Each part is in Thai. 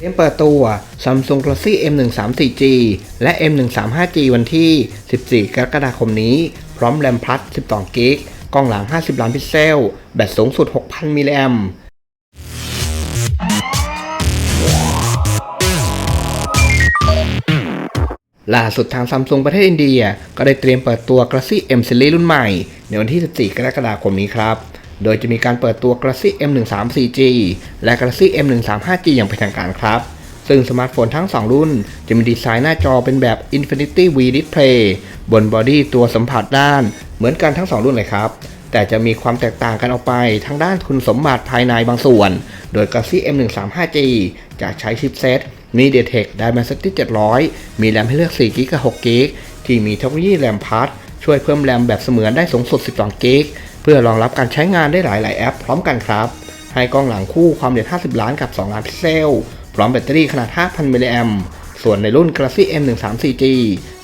เตรียมเปิดตัว Samsung Galaxy M134G และ M135G วันที่ 14 กรกฎาคมนี้ พร้อมแรมพลัส12 g b กล้องหลัง 50 ล้านพิกเซล แบตสูงสุด 6,000 มิลลิแอมล่าสุดทางซัมซุงประเทศอินเดีย ก็ได้เตรียมเปิดตัว Galaxy M Series รุ่นใหม่ ในวันที่ 14 กรกฎาคมนี้ครับ โดยจะมีการเปิดตัว Galaxy M134G และ Galaxy M135G อย่างเป็นทางการครับ ซึ่งสมาร์ทโฟนทั้ง 2 รุ่น จะมีดีไซน์หน้าจอเป็นแบบ Infinity V Display บนบอดี้ตัวสัมผัสด้านเหมือนกันทั้ง 2 รุ่นเลยครับ แต่จะมีความแตกต่างกันออกไปทางด้านคุณสมบัติภายในบางส่วน โดย Galaxy M135G จะใช้ชิปเซต MediaTek Dimensity 700 มีแรมให้เลือก4 g b กับ6 g b ที่มีเทคโนโลยีแรมพัดช่วยเพิ่มแรมแบบเสมือนได้สูงสุด 12 g b เพื่อรองรับการใช้งานได้หลาย ๆ แอปพร้อมกันครับ ให้กล้องหลังคู่ความละเอียด50 ล้านกับ 2 ล้านพิกเซล พร้อมแบตเตอรี่ขนาด 5,000 มิลลิแอมส่วนในรุ่น Galaxy M134G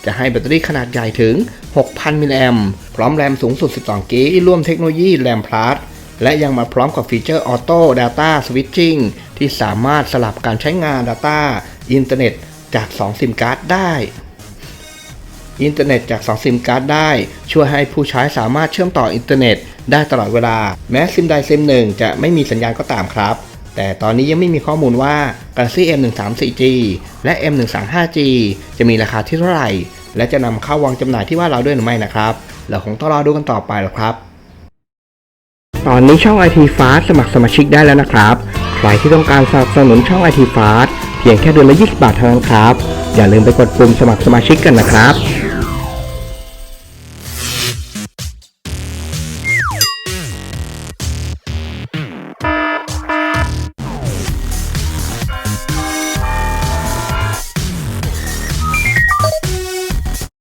จะให้แบตเตอรี่ขนาดใหญ่ถึง 6,000 มิลลิแอมพร้อมแรมสูงสุด 12 g b ร่วมเทคโนโลยีแรมพลัสและยังมาพร้อมกับฟีเจอร์ Auto Data Switching ที่สามารถสลับการใช้งาน Data อินเทอร์เน็ตจาก 2 ซิมการ์ดได้ อินเทอร์เน็ตจาก 2 ซิมการ์ดได้ ช่วยให้ผู้ใช้สามารถเชื่อมต่ออินเทอร์เน็ตได้ตลอดเวลา แม้ซิมใดซิมหนึ่งจะไม่มีสัญญาณก็ตามครับ แต่ตอนนี้ยังไม่มีข้อมูลว่า Galaxy M134G และ M135G จะมีราคาที่เท่าไหร่ และจะนำเข้าวางจำหน่ายที่ว่าเราด้วยหรือไม่นะครับ เราคงต้องรอดูกันต่อไปหรอครับ ตอนนี้ช่อง IT Fast สมัครสมาชิกได้แล้วนะครับ ใครที่ต้องการสนับสนุนช่อง IT Fast เพียงแค่เดือนละ 20 บาทเท่านั้นครับ อย่าลืมไปกดปุ่มสมัครสมาชิกกันนะครับ